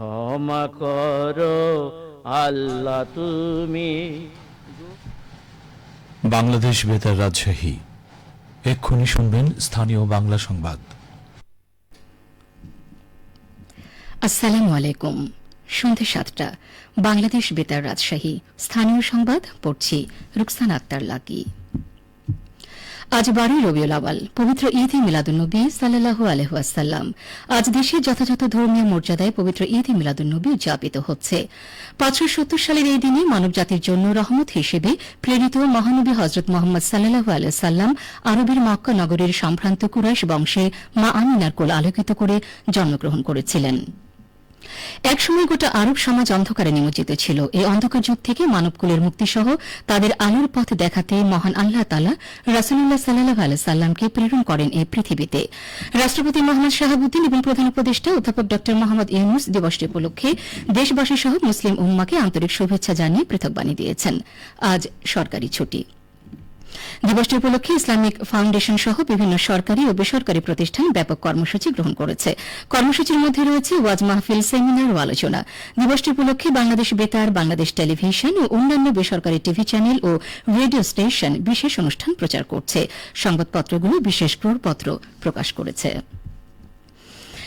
ক্ষমা করো আল্লাহ তুমি। বাংলাদেশ বেতার রাজশাহী। এক্ষুনি শুনবেন স্থানীয় বাংলা সংবাদ। আসসালামু আলাইকুম। সন্ধে সাতটা বাংলাদেশ বেতার রাজশাহী। স্থানীয় সংবাদ পড়ছি রুকসান আক্তার লাকি আজ বারোই রবিউল আওয়াল পবিত্র ঈদ ই মিলাদুন্নবী সাল্লাহু আলহাসাল্লাম আজ দেশে যথাযথ ধর্মীয় মর্যাদায় পবিত্র ঈদ ই মিলাদুন্নবী উদযাপিত হচ্ছে। পাঁচশো সত্তর সালের এই দিনে মানবজাতির জন্য রহমত হিসেবে প্রেরিত মহানবী হজরত মোহাম্মদ সাল্লাহু আলহাম আরবের মক্কা নগরীর সম্ভ্রান্ত কুরাইশ বংশে মা আমিনার কোল আলোকিত করে জন্মগ্রহণ করেছিলেন। একসময় গোটা আরব সমাজ অন্ধকারে নিমজ্জিত ছিল। এই অন্ধকার যুগ থেকে মানবকুলের মুক্তিসহ তাদের আলোর পথ দেখাতে মহান আল্লাহ তালা রাসুল্লাহ সাল্লাহ আলাইসাল্লামকে প্রেরণ করেন এই পৃথিবীতে। রাষ্ট্রপতি মোহাম্মদ শাহাবুদ্দিন এবং প্রধান উপদেষ্টা অধ্যাপক ড মোহাম্মদ ইউনুস দিবসটি উপলক্ষে দেশবাসী সহ মুসলিম উম্মাকে আন্তরিক শুভেচ্ছা জানিয়ে পৃথক বাণী দিয়েছেন। আজ সরকারি ছুটি। দিবসটি উপলক্ষে ইসলামিক ফাউন্ডেশন সহ বিভিন্ন সরকারি ও বেসরকারি প্রতিষ্ঠান ব্যাপক কর্মসূচি গ্রহণ করেছে। কর্মসূচির মধ্যে রয়েছে ওয়াজ মাহফিল, সেমিনার ও আলোচনা। দিবসটি উপলক্ষে বাংলাদেশ বেতার, বাংলাদেশ টেলিভিশন ও অন্যান্য বেসরকারি টিভি চ্যানেল ও রেডিও স্টেশন বিশেষ অনুষ্ঠান প্রচার করছে। সংবাদপত্রগুলো বিশেষ প্রকাশ করেছে।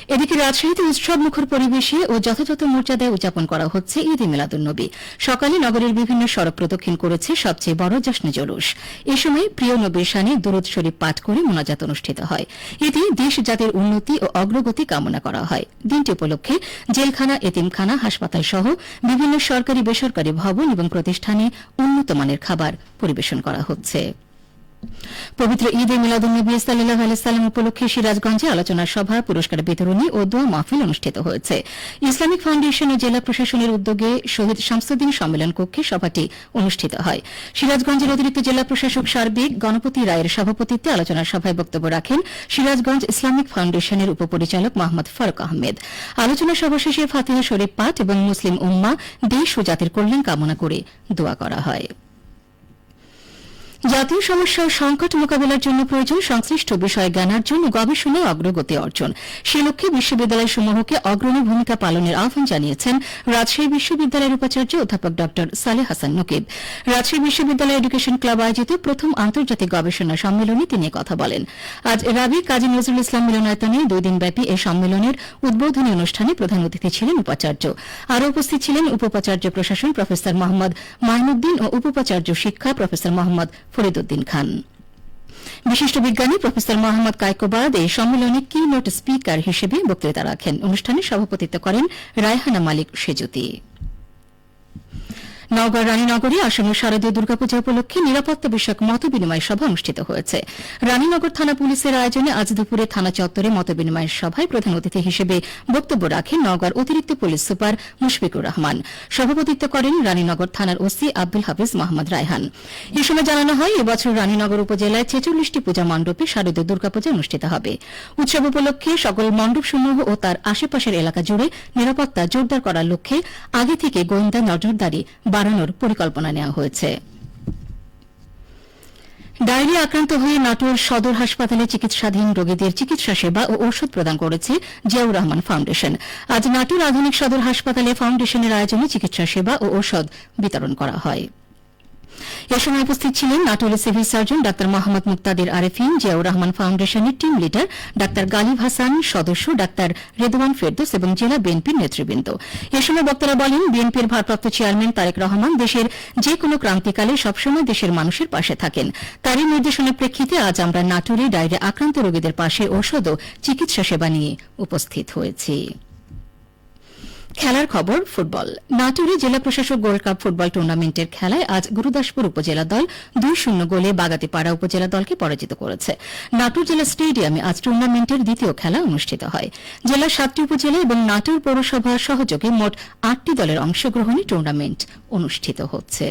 এদিকে রাজশাহীতে উৎসব মুখর পরিবেশে ও যথাযথ মর্যাদায় উদযাপন করা হচ্ছে ঈদ মিলাদুন্নবী সকালে নগরের বিভিন্ন সড়ক প্রদক্ষিণ করেছে সবচেয়ে বড় জশ্ন জলুস। এ সময় প্রিয় নবীর শানে দুরুদ শরীফ পাঠ করে মোনাজাত অনুষ্ঠিত হয়। এতে দেশ জাতির উন্নতি ও অগ্রগতি কামনা করা হয়। দিনটি উপলক্ষে জেলখানা, এতিমখানা, হাসপাতাল সহ বিভিন্ন সরকারি বেসরকারি ভবন এবং প্রতিষ্ঠানে উন্নত মানের খাবার পরিবেশন করা হচ্ছে। পবিত্র ঈদ এ মিলাদুন্নবী সাল্লাহ আলাইসাল্লাম উপলক্ষে সিরাজগঞ্জে আলোচনা সভা, পুরস্কার বিতরণী ও দোয়া মাহফিল অনুষ্ঠিত হয়েছে। ইসলামিক ফাউন্ডেশন ও জেলা প্রশাসনের উদ্যোগে শহীদ শামসুদ্দিন সম্মেলন কক্ষে সভাটি অনুষ্ঠিত হয়। সিরাজগঞ্জের অতিরিক্ত জেলা প্রশাসক সার্বিক গণপতি রায়ের সভাপতিত্বে আলোচনা সভায় বক্তব্য রাখেন সিরাজগঞ্জ ইসলামিক ফাউন্ডেশনের উপপরিচালক মোহাম্মদ ফারুক আহমেদ। আলোচনা সভা শেষে ফাতিহা শরীফ পাঠ এবং মুসলিম উম্মা, দেশ ও জাতির কল্যাণ কামনা করে দোয়া করা হয়। জাতীয় সমস্যা ও সংকট মোকাবিলার জন্য প্রয়োজন সংশ্লিষ্ট বিষয়ে জ্ঞানার্জন ও গবেষণা ও অগ্রগতি অর্জন। সে লক্ষ্যে বিশ্ববিদ্যালয়সমূহকে অগ্রণী ভূমিকা পালনের আহ্বান জানিয়েছেন রাজশাহী বিশ্ববিদ্যালয়ের উপাচার্য অধ্যাপক ড সালেহ হাসান নকিব। রাজশাহী বিশ্ববিদ্যালয় এডুকেশন ক্লাব আয়োজিত প্রথম আন্তর্জাতিক গবেষণা সম্মেলনে তিনি কথা বলেন। আজ রাবি কাজী নজরুল ইসলাম মিলনায়তনে দুই দিনব্যাপী এই সম্মেলনের উদ্বোধনী অনুষ্ঠানে প্রধান অতিথি ছিলেন উপাচার্য। আরও উপস্থিত ছিলেন উপোপাচার্য প্রশাসন প্রফেসর মোহাম্মদ মাইনুদ্দিন ও উপোপাচার্য শিক্ষা প্রফেসর মোহাম্মদ ফরিদুদ্দিন খান। বিশিষ্ট বিজ্ঞানী প্রফেসর মোহাম্মদ কায়কোবাদ এই সম্মেলনে কি নোট স্পিকার হিসেবে বক্তৃতা রাখেন। অনুষ্ঠানে সভাপতিত্ব করেন রায়হানা মালিক সেজুতি। নওগাঁ রানীনগরে আসন্ন শারদীয় দুর্গাপূজা উপলক্ষে নিরাপত্তা বিষয়ক মত বিনিময় সভা অনুষ্ঠিত হয়েছে। রানীনগর থানা পুলিশের আয়োজনে আজ দুপুরে থানা চত্বরে মত বিনিময় সভায় প্রধান অতিথি হিসেবে বক্তব্য রাখেন নওগাঁর অতিরিক্ত পুলিশ সুপার মুশফিকুর রহমান। সভাপতিত্ব করেন রানীনগর থানার ওসি আব্দুল হাফিজ মোহাম্মদ রায়হান। এ সময় জানানো হয়, এবছর রানীনগর উপজেলায় ছেচল্লিশটি পূজা মণ্ডপে শারদীয় দুর্গাপূজা অনুষ্ঠিত হবে। উৎসব উপলক্ষে সকল মণ্ডপসমূহ ও তার আশেপাশের এলাকা জুড়ে নিরাপত্তা জোরদার করার লক্ষ্যে আগে থেকে গোয়েন্দা নজরদারি বাড়ানোর পরিকল্পনা নেওয়া হয়েছে। ডায়রিয়া আক্রান্ত হয়ে নাটোর সদর হাসপাতালে চিকিৎসাধীন রোগীদের চিকিৎসা সেবা ও ঔষধ প্রদান করেছে জিয়াউর রহমান ফাউন্ডেশন। আজ নাটোর আধুনিক সদর হাসপাতালে ফাউন্ডেশনের আয়োজনে চিকিৎসা সেবা ও ঔষধ বিতরণ করা হয়। এ সময় উপস্থিত ছিলেন নাটোরের civil surgeon doctor Mohammad Muktadir Arefin Ziaur Rahman ফাউন্ডেশনের team leader doctor Galib Hasan, সদস্য ডাক্তার রেদওয়ান ফেরদোস এবং জেলা বিএনপির নেতৃবৃন্দ। এ সময় বক্তারা বলেন, বিএনপির ভারপ্রাপ্ত চেয়ারম্যান তারেক রহমান দেশের যে কোনো ক্রান্তিকালে সবসময় দেশের মানুষের পাশে থাকেন। তারই নির্দেশনার প্রেক্ষিতে আজ আমরা নাটোরে ডায়রিয়া আক্রান্ত রোগীদের পাশে ঔষধ ও চিকিৎসা সেবা নিয়ে উপস্থিত হয়েছি। খেলার খবর, ফুটবল। নাটোরে জেলা প্রশাসক গোল্ড কাপ ফুটবল টুর্নামেন্টের খেলায় আজ গুরুদাসপুর উপজেলা দল দুই শূন্য গোলে বাগাতিপাড়া উপজেলা দলকে পরাজিত করেছে। নাটোর জেলা স্টেডিয়ামে আজ টুর্নামেন্টের দ্বিতীয় খেলা অনুষ্ঠিত হয়। জেলার সাতটি উপজেলা এবং নাটোর পৌরসভার সহযোগে মোট আটটি দলের অংশগ্রহণে টুর্নামেন্ট অনুষ্ঠিত হচ্ছে।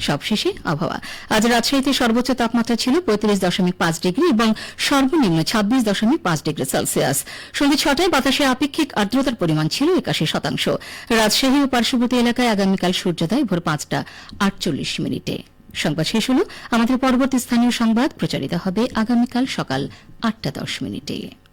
সবশেষে আবহাওয়া। আজ রাজশাহীতে সর্বোচ্চ তাপমাত্রা ছিল পঁয়ত্রিশ দশমিক পাঁচ ডিগ্রি এবং সর্বনিম্ন ছাব্বিশ দশমিক পাঁচ ডিগ্রি সেলসিয়াস। সন্ধ্যে ছটায় বাতাসে আপেক্ষিক আর্দ্রতার পরিমাণ ছিল একাশি শতাংশ। রাজশাহী ও পার্শ্ববর্তী এলাকায় আগামীকাল সূর্যোদয় ভোর পাঁচটা আটচল্লিশ মিনিটে। সংবাদ শেষ হল। আমাদের পরবর্তী স্থানীয় সংবাদ প্রচারিত হবে আগামীকাল সকাল আটটা দশ মিনিটে।